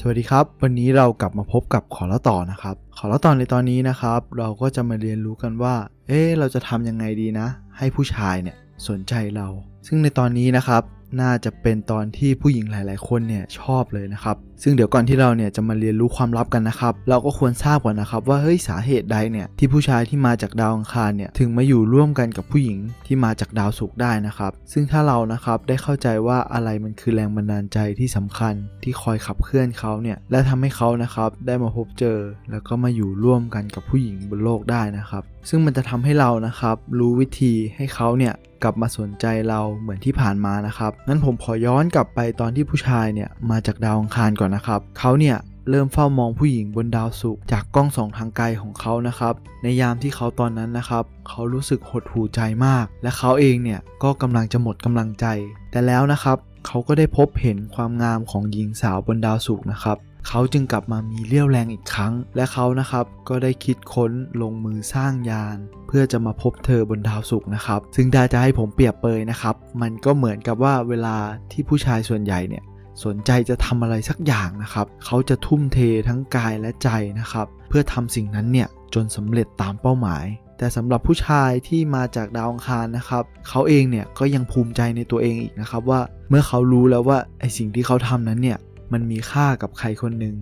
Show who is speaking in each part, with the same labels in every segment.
Speaker 1: สวัสดีครับ วันนี้เรากลับมาพบกับขอละต่อนะครับ ขอละต่อในตอนนี้นะครับ เราก็จะมาเรียนรู้กันว่า เอ๊ะเราจะทำยังไงดีนะ ให้ผู้ชายเนี่ยสนใจเรา ซึ่งในตอนนี้นะครับน่าจะเป็นตอนที่ผู้หญิงหลาย ๆ คนเนี่ยชอบเลยนะครับ ซึ่งเดี๋ยวก่อนที่เราเนี่ยจะมาเรียนรู้ความลับกันนะครับ เราก็ควรทราบก่อนนะครับว่าเฮ้ยสาเหตุใดเนี่ยที่ผู้ชายที่มาจากดาวอังคารเนี่ยถึงมาอยู่ร่วมกันกับผู้หญิงที่มาจากดาวศุกร์ได้นะครับ ซึ่งถ้าเรานะครับได้เข้าใจว่าอะไรมันคือแรงบันดาลใจที่สำคัญที่คอยขับเคลื่อนเขาเนี่ยและทำให้เขานะครับได้มาพบเจอ แล้วก็มาอยู่ร่วมกันกับผู้หญิงบนโลกได้นะครับ ซึ่งมันจะทำให้เรานะครับรู้วิธีให้เขาเนี่ย กลับมาสนใจเราเหมือนที่ผ่านมานะครับงั้นผมขอย้อนกลับไปตอนที่ผู้ชายเนี่ยมาจากดาวอังคารก่อนนะครับเขาเนี่ยเริ่มเฝ้ามองผู้หญิงบนดาวศุกร์จากกล้องส่องทางไกลของเขานะครับ ในยามที่เขาตอนนั้นนะครับ เขารู้สึกหดหู่ใจมาก และเขาเองเนี่ยก็กำลังจะหมดกำลังใจ แต่แล้วนะครับ เขาก็ได้พบเห็นความงามของหญิงสาวบนดาวศุกร์นะครับ เขาจึงกลับมามีเรี่ยวแรงอีกครั้ง และเขานะครับก็ได้คิดค้นลงมือสร้างยาน เพื่อจะมาพบเธอบนดาวศุกร์นะครับ ซึ่งถ้าจะให้ผมเปรียบเปยนะครับ มันก็เหมือนกับว่าเวลาที่ผู้ชายส่วนใหญ่เนี่ยสนใจจะทำอะไรสักอย่างนะครับ เขาจะทุ่มเททั้งกายและใจนะครับ เพื่อทำสิ่งนั้นเนี่ยจนสำเร็จตามเป้าหมาย แต่สำหรับผู้ชายที่มาจากดาวอังคารนะครับ เขาเองเนี่ยก็ยังภูมิใจในตัวเองอีกนะครับว่าเมื่อเขารู้แล้วว่าไอสิ่งที่เขาทำนั้นเนี่ย มันมีค่ากับใครคนหนึ่ง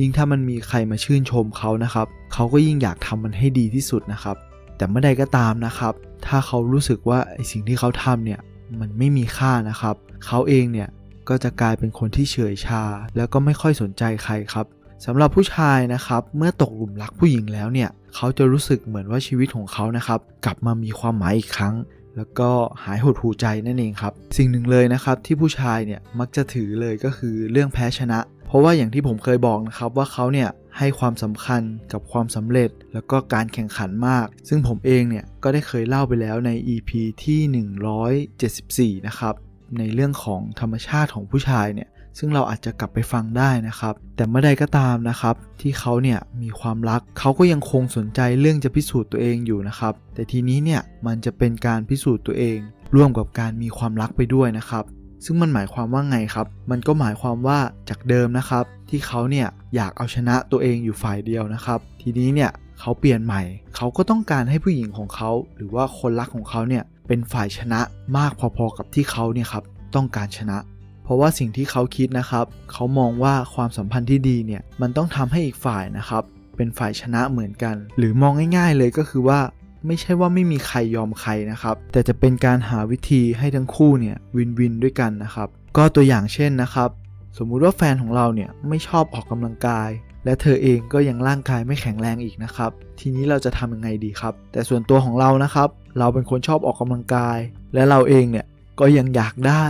Speaker 1: ยิ่งถ้ามันมีใครมาชื่นชมเขานะครับ เขาก็ยิ่งอยากทำมันให้ดีที่สุดนะครับ แต่เมื่อใดก็ตามนะครับ ถ้าเขารู้สึกว่าไอสิ่งที่เขาทำเนี่ยมันไม่มีค่านะครับ เขาเองเนี่ยก็จะกลายเป็นคนที่เฉยชา แล้วก็ไม่ค่อยสนใจใครครับสำหรับผู้ชายนะครับ เมื่อตกหลุมรักผู้หญิงแล้วเนี่ย เขาจะรู้สึกเหมือนว่าชีวิตของเขานะครับ กลับมามีความหมายอีกครั้ง แล้วก็หายหดหูใจนั่นเองครับ สิ่งหนึ่งเลยนะครับที่ผู้ชายเนี่ยมักจะถือเลยก็คือเรื่องแพ้ชนะ เพราะว่าอย่างที่ผมเคยบอกนะครับว่าเขาเนี่ยให้ความสำคัญกับความสำเร็จ แล้วก็การแข่งขันมาก ซึ่งผมเองเนี่ยก็ได้เคยเล่าไปแล้วใน EP ที่ 174 นะครับในเรื่องของธรรมชาติของผู้ชายเนี่ย ซึ่งเราอาจจะกลับไปฟังได้นะครับ แต่เมื่อใดก็ตามนะครับ ที่เขาเนี่ยมีความรัก เขาก็ยังคงสนใจเรื่องจะพิสูจน์ตัวเองอยู่นะครับ แต่ทีนี้เนี่ยมันจะเป็นการพิสูจน์ตัวเอง ร่วมกับการมีความรักไปด้วยนะครับ ซึ่งมันหมายความว่าไงครับ มันก็หมายความว่าจากเดิมนะครับ ที่เขาเนี่ยอยากเอาชนะตัวเองอยู่ฝ่ายเดียวนะครับ ทีนี้เนี่ยเขาเปลี่ยนใหม่ เขาก็ต้องการให้ผู้หญิงของเขา หรือว่าคนรักของเขาเนี่ยเป็นฝ่ายชนะมากพอๆกับที่เขาเนี่ยครับต้องการชนะ ราะว่าสิ่งที่เขาคิดนะครับ เขามองว่าความสัมพันธ์ที่ดีเนี่ยมันต้องทำให้อีกฝ่ายนะครับ เป็นฝ่ายชนะเหมือนกัน หรือมองง่ายๆเลยก็คือว่าไม่ใช่ว่าไม่มีใครยอมใครนะครับ แต่จะเป็นการหาวิธีให้ทั้งคู่เนี่ยวินวินด้วยกันนะครับ ก็ตัวอย่างเช่นนะครับ สมมุติว่าแฟนของเราเนี่ยไม่ชอบออกกำลังกาย และเธอเองก็ยังร่างกายไม่แข็งแรงอีกนะครับ ทีนี้เราจะทำยังไงดีครับ แต่ส่วนตัวของเรานะครับ เราเป็นคนชอบออกกำลังกาย และเราเองเนี่ยก็ยังอยากได้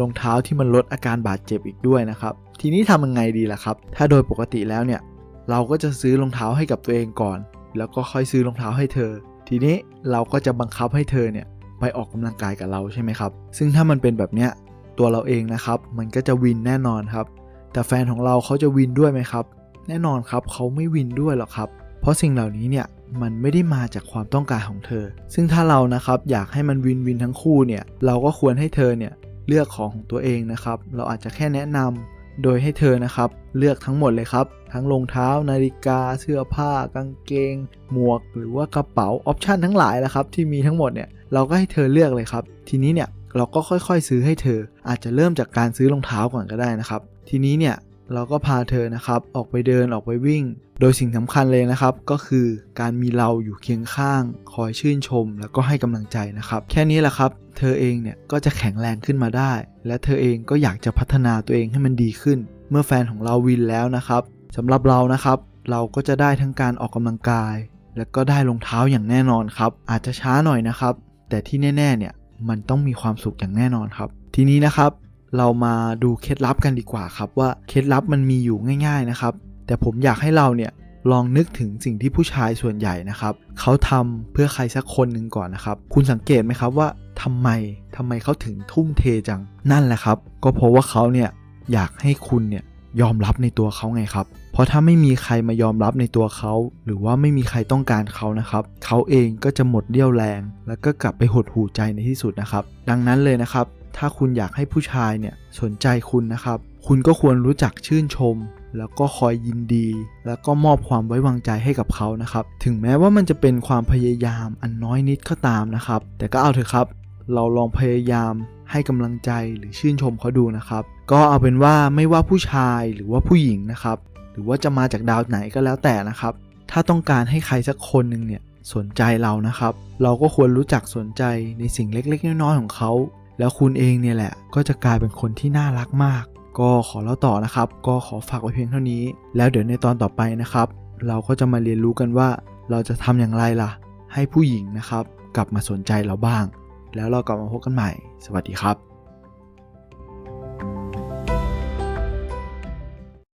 Speaker 1: รองเท้าที่มันลดอาการบาดเจ็บอีกด้วยนะครับ ทีนี้ทำยังไงดีล่ะครับ ถ้าโดยปกติแล้วเนี่ย เราก็จะซื้อรองเท้าให้กับตัวเองก่อน แล้วก็ค่อยซื้อรองเท้าให้เธอ ทีนี้เราก็จะบังคับให้เธอเนี่ยไปออกกำลังกายกับเราใช่ไหมครับ ซึ่งถ้ามันเป็นแบบเนี้ยตัวเราเองนะครับ มันก็จะวินแน่นอนครับ แต่แฟนของเราเขาจะวินด้วยไหมครับ แน่นอนครับเขาไม่วินด้วยหรอกครับ เพราะสิ่งเหล่านี้เนี่ยมันไม่ได้มาจากความต้องการของเธอ ซึ่งถ้าเรานะครับอยากให้มันวินวินทั้งคู่เนี่ย เราก็ควรให้เธอเนี่ย เลือกของของตัวเองนะครับ เราอาจจะแค่แนะนำโดยให้เธอนะครับ เลือกทั้งหมดเลยครับ ทั้งรองเท้า นาฬิกา เสื้อผ้ากางเกง หมวก หรือว่ากระเป๋าออปชันทั้งหลายแหละครับ ที่มีทั้งหมดเนี่ยเราก็ให้เธอเลือกเลยครับ ทีนี้เนี่ยเราก็ค่อยๆ ซื้อให้เธอ อาจจะเริ่มจากการซื้อรองเท้าก่อนก็ได้นะครับ ทีนี้เนี่ย เราก็พาเธอนะครับออกไปเดินออกไปวิ่ง โดยสิ่งสำคัญเลยนะครับ ก็คือการมีเราอยู่เคียงข้าง คอยชื่นชม แล้วก็ให้กำลังใจนะครับ แค่นี้แหละครับ เธอเองเนี่ยก็จะแข็งแรงขึ้นมาได้ และเธอเองก็อยากจะพัฒนาตัวเองให้มันดีขึ้น เมื่อแฟนของเราวินแล้วนะครับสำหรับเรานะครับ เราก็จะได้ทั้งการออกกำลังกาย และก็ได้รองเท้าอย่างแน่นอนครับ อาจจะช้าหน่อยนะครับ แต่ที่แน่ๆเนี่ยมันต้องมีความสุขอย่างแน่นอนครับ ทีนี้นะครับ เรามาดูเคล็ดลับกันดีกว่าครับว่าเคล็ดลับมันมีอยู่ง่าย ๆนะครับ แต่ผมอยากให้เราเนี่ยลองนึกถึงสิ่งที่ผู้ชายส่วนใหญ่นะครับเขาทำเพื่อใครสักคนหนึ่งก่อนนะครับ คุณสังเกตไหมครับว่าทำไมทำไมเขาถึงทุ่มเทจังนั่นแหละครับ ก็เพราะว่าเขาเนี่ยอยากให้คุณเนี่ยยอมรับในตัวเขาไงครับ เพราะถ้าไม่มีใครมายอมรับในตัวเขา หรือว่าไม่มีใครต้องการเขานะครับ เขาเองก็จะหมดเรี่ยวแรง แล้วก็กลับไปหดหูใจในที่สุดนะครับ ดังนั้นเลยนะครับ ถ้าคุณอยากให้ผู้ชายเนี่ยสนใจคุณนะครับ คุณก็ควรรู้จักชื่นชม แล้วก็คอยยินดี แล้วก็มอบความไว้วางใจให้กับเขานะครับ ถึงแม้ว่ามันจะเป็นความพยายามอันน้อยนิดก็ตามนะครับ แต่ก็เอาเถอะครับ เราลองพยายามให้กำลังใจหรือชื่นชมเขาดูนะครับ ก็เอาเป็นว่าไม่ว่าผู้ชายหรือว่าผู้หญิงนะครับ หรือว่าจะมาจากดาวไหนก็แล้วแต่นะครับ ถ้าต้องการให้ใครสักคนหนึ่งเนี่ยสนใจเรานะครับ เราก็ควรรู้จักสนใจในสิ่งเล็กๆ น้อยๆของเขา แล้วคุณเองเนี่ยแหละก็จะกลายเป็นคนที่น่ารักมาก ก็ขอเล่าต่อนะครับ ก็ขอฝากไว้เพียงเท่านี้ แล้วเดี๋ยวในตอนต่อไปนะครับ เราก็จะมาเรียนรู้กันว่า เราจะทำอย่างไรล่ะ ให้ผู้หญิงนะครับ กลับมาสนใจเราบ้าง แล้วเรากลับมาพบกันใหม่ สวัสดีครับ